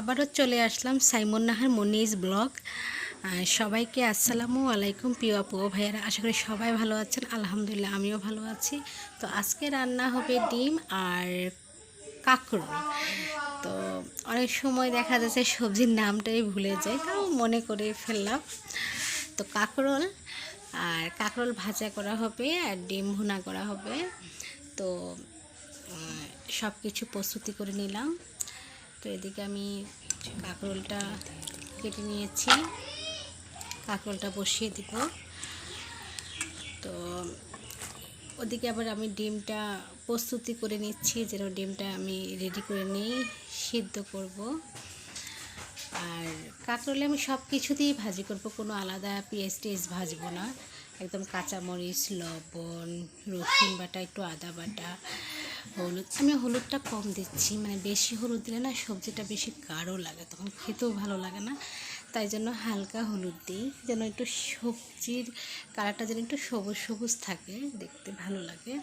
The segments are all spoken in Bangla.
আবারও চলে আসলাম সাইমন নাহার মনিজ ব্লগ। সবাইকে আসসালামু আলাইকুম প্রিয় আপু ভাইয়ারা, আশা করি সবাই ভালো আছেন। আলহামদুলিল্লাহ, আমিও ভালো আছি। তো আজকে রান্না হবে ডিম আর কাঁকরোল। তো অনেক সময় দেখা যাচ্ছে সবজির নামটাই ভুলে যাই তাও মনে করে ফেললাম। তো কাঁকরোল, আর কাঁকরোল ভাজা করা হবে আর ডিম ভুনা করা হবে। তো সব কিছু প্রস্তুতি করে নিলাম। তো এদিকে আমি কাঁকরোলটা কেটে নিয়েছি। কাঁকরোলটা বসিয়ে দিব। তো ওদিকে আবার আমি ডিমটা প্রস্তুতি করে নিচ্ছি, যেন ডিমটা আমি রেডি করে নিই, সিদ্ধ করব। আর কাঁকরোলে আমি সব কিছু দিয়েই ভাজি করব, কোনো আলাদা পেঁয়াজ টেস্ট ভাজবো না। একদম কাঁচামরিচ, লবণ, রসুন বাটা, একটু আদা বাটা হলুদ, আমি হলুদটা কম দিচ্ছি। মানে বেশি হলুদ দিলে না সবজিটা বেশি গাঢ় লাগে, তখন খেতেও ভালো লাগে না। তাই জন্য হালকা হলুদ দিই, যেন একটু সবজির কালারটা যেন একটু সবুজ সবুজ থাকে, দেখতে ভালো লাগে।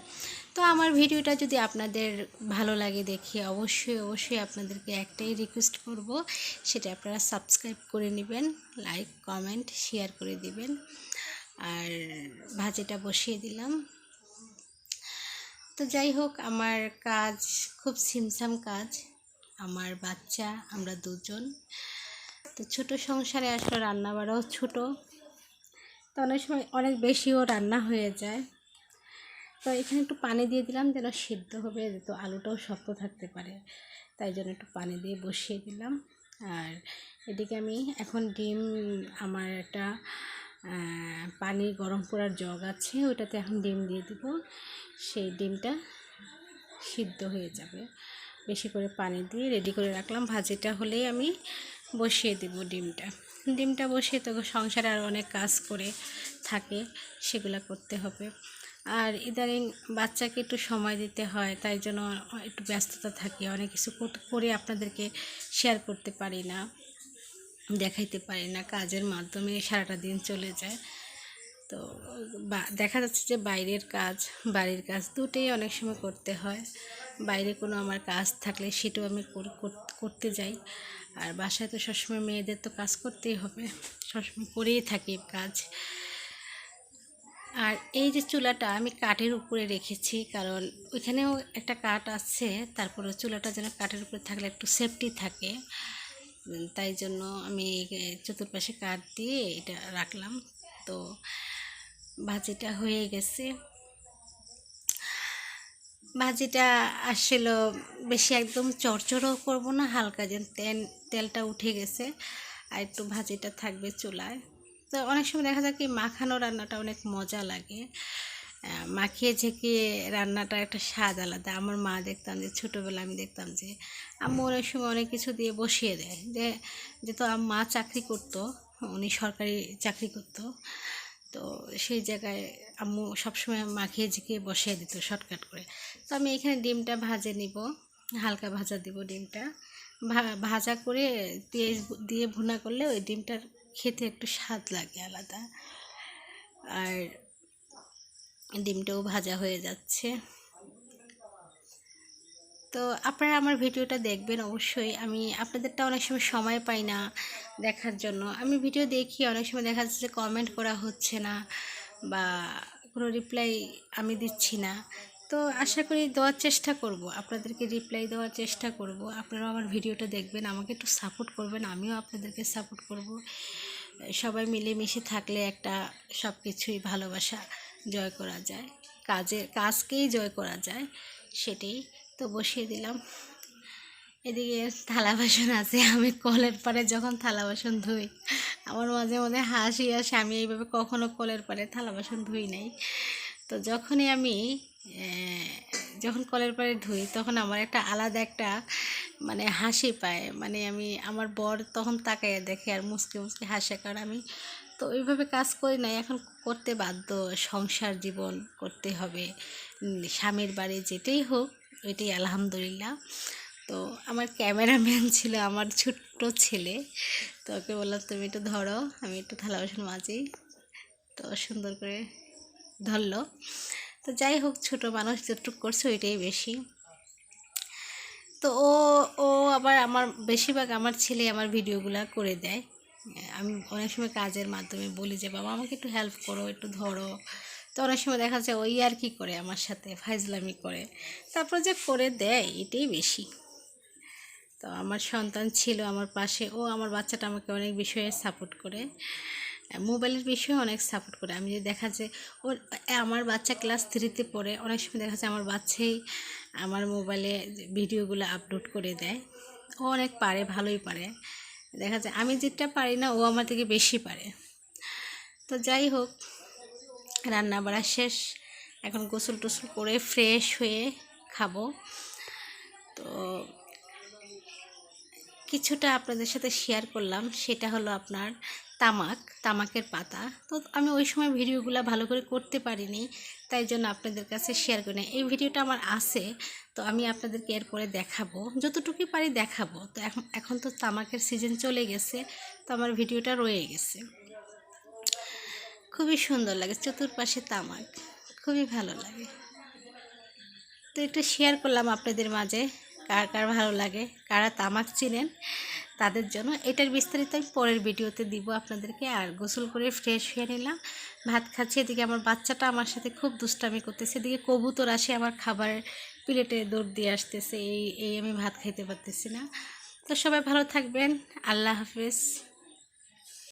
তো আমার ভিডিওটা যদি আপনাদের ভালো লাগে দেখে, অবশ্যই অবশ্যই আপনাদেরকে একটাই রিকোয়েস্ট করব, সেটা আপনারা সাবস্ক্রাইব করে নেবেন লাইক কমেন্ট শেয়ার করে দিবেন। আর ভাজিটা বসিয়ে দিলাম। তো যাই হোক, আমার কাজ খুব সিমসাম কাজ। আমার বাচ্চা, আমরা দুজন। তো ছোট সংসারে আসলে রান্না বাড়াও ছোটো। তো অনেক সময় অনেক বেশিও রান্না হয়ে যায়। তো এখানে একটু পানি দিয়ে দিলাম যেন সিদ্ধ হবে, তো আলুটাও শক্ত থাকতে পারে। তাই জন্য একটু পানি দিয়ে বসিয়ে দিলাম। আর এদিকে আমি এখন ডিম, আমার একটা পানি গরম করার জগ আছে ওটাতে এখন ডিম দিয়ে দিব। সেই ডিমটা সিদ্ধ হয়ে যাবে। বেশি করে পানি দিয়ে রেডি করে রাখলাম। ভাজিটা হলেই আমি বসিয়ে দেব ডিমটা। ডিমটা বসিয়ে তো সংসারে আর অনেক কাজ করে থাকে, সেগুলো করতে হবে। আর ইদানিং বাচ্চাকে একটু সময় দিতে হয়, তাই জন্য একটু ব্যস্ততা থাকে। অনেক কিছু করে আপনাদেরকে শেয়ার করতে পারি না, দেখাইতে পারি না। কাজের মাধ্যমে সারাটা দিন চলে যায়। তো দেখা যাচ্ছে যে বাইরের কাজ, বাড়ির কাজ দুটোই অনেক সময় করতে হয়। বাইরে কোনো আমার কাজ থাকলে সেটাও আমি কর- কর- করতে যাই। আর বাসায় তো সবসময় মেয়েদের তো কাজ করতেই হবে, সবসময় করেই থাকি কাজ। আর এই যে চুলাটা আমি কাঠের উপরে রেখেছি, কারণ ওইখানেও একটা কাঠ আছে তারপরে চুলাটা যেন কাঠের উপরে থাকলে একটু সেফটি থাকে। তাই জন্য আমি চতুর্পাশে কাঠ দিয়ে এটা রাখলাম। তো ভাজিটা হয়ে গেছে। ভাজিটা আসলে বেশি একদম চড়চড়ও করব না, হালকা যেন তেল তেলটা উঠে গেছে আর একটু ভাজিটা থাকবে চুলায়। তো অনেক সময় দেখা যায় কি মাখানো রান্নাটা অনেক মজা লাগে। মাখিয়ে ঝেঁকিয়ে রান্নাটা একটা স্বাদ আলাদা। আমার মা দেখতাম যে ছোটোবেলা আমি দেখতাম যে, আম্মু অনেক সময় অনেক কিছু দিয়ে বসিয়ে দেয়। যে, যেহেতু মা চাকরি করতো, উনি সরকারি চাকরি করতো তো সেই জায়গায় আম্মু সবসময় মাখিয়ে ঝিকিয়ে বসিয়ে দিত শর্টকাট করে। তো আমি এখানে ডিমটা ভাজে নিব, হালকা ভাজা দিব ডিমটা। ভাজা করে পেঁয়াজ দিয়ে ভুনা করলে ওই ডিমটার খেতে একটু স্বাদ লাগে আলাদা। আর ডিমটাও ভাজা হয়ে যাচ্ছে। তো আপনারা আমার ভিডিওটা দেখবেন অবশ্যই। আমি আপনাদেরটা অনেক সময় সময় পাই না। দেখার জন্য। আমি ভিডিও দেখি, অনেক সময় দেখা যাচ্ছে যে কমেন্ট করা হচ্ছে না বা কোনো রিপ্লাই আমি দিচ্ছি না। তো আশা করি দেওয়ার চেষ্টা করব, আপনাদেরকে রিপ্লাই দেওয়ার চেষ্টা করব। আপনারাও আমার ভিডিওটা দেখবেন, আমাকে একটু সাপোর্ট করবেন, আমিও আপনাদেরকে সাপোর্ট করব। সবাই মিলেমিশে থাকলে একটা সব কিছুই ভালোবাসা জয় করা যায়, কাজের, কাজকেই জয় করা যায়, সেটাই। তো বসিয়ে দিলাম। এদিকে থালা বাসন আছে, আমি কলের পাড়ে যখন থালা বাসন ধুই, আমার মাঝে মাঝে হাসি আসে, আমি এইভাবে কখনো কলের পাড়ে থালা বাসন ধুই নাই। তো যখনই আমি যখন কলের পাড়ে ধুই, তখন আমার একটা আলাদা একটা মানে হাসি পায় মানে আমি, আমার বর তখন তাকাইয়া দেখে আর মুসকে মুসকে হাসে, কারণ আমি তো ওইভাবে কাজ করি নাই, এখন করতে বাধ্য, সংসার জীবন করতে হবে, স্বামীর বাড়ি যেটাই হোক ওইটাই আলহামদুলিল্লাহ। তো আমার ক্যামেরাম্যান ছিল আমার ছোট্ট ছেলে। তো ওকে বললাম, তুমি একটু ধরো, আমি একটু থালা বাসন মাজি। তো সুন্দর করে ধরলো। তো যাই হোক, ছোট মানুষ যতটুকু করছে ওইটাই বেশি। তো ও ও আবার আমার, বেশিরভাগ আমার ছেলে আমার ভিডিওগুলো করে দেয়। আমি অনেক সময় কাজের মাধ্যমে বলি যে, বাবা, আমাকে একটু হেল্প করো, একটু ধরো। তো অনেক সময় দেখা যায় ওই আর কি করে আমার সাথে, ফাইজলামি করে। তারপর যে করে দেয়, এটাই বেশি। তো আমার সন্তান ছিল আমার পাশে। ও আমার বাচ্চাটা আমাকে অনেক বিষয়ে সাপোর্ট করে। মোবাইলের বিষয়ে অনেক সাপোর্ট করে। আমি যদি দেখা যায়, ওর আমার বাচ্চা ক্লাস থ্রিতে পড়ে, অনেক সময় দেখা যায় আমার বাচ্চাই আমার মোবাইলে ভিডিওগুলো আপলোড করে দেয়। ও অনেক পারে, ভালোই পারে। দেখা যায় আমি যেটা পারি না, ও আমার থেকে বেশি পারে। তো যাই হোক রান্না বাড়া শেষ। এখন গোসল টোসল করে ফ্রেশ হয়ে খাব। তো কিছুটা আপনাদের সাথে শেয়ার করলাম, সেটা হলো আপনার তামাক, তামাকের পাতা। তো আমি ওই সময় ভিডিওগুলো ভালো করে করতে পারিনি, তাই জন্য আপনাদের কাছে শেয়ার করি এই ভিডিওটা আমার আছে, তো আমি আপনাদেরকে এরপরে দেখাবো। যতটুকুই পারি দেখাবো। তো এখন এখন তো তামাকের সিজন চলে গেছে, তো আমার ভিডিওটা রয়ে গেছে। খুবই সুন্দর লাগে, চতুর্পাশে তামাক। খুবই ভালো লাগে। তো একটু শেয়ার করলাম আপনাদের মাঝে। কার কার ভালো লাগে, কারা তামাক চিনেন তাদের জন্য। এটার বিস্তারিত আমি পরের ভিডিওতে দিব আপনাদেরকে। আর গোসল করে ফ্রেশ হয়ে নিলাম। ভাত খাচ্ছি, এদিকে আমার বাচ্চাটা আমার সাথে খুব দুষ্টামি করতেছে। এদিকে কবুতর আসে আমার খাবার প্লেটে দৌড় দিয়ে আসতেছে। এই এই আমি ভাত খাইতে পারতেছি না। তো সবাই ভালো থাকবেন। আল্লাহ হাফেজ।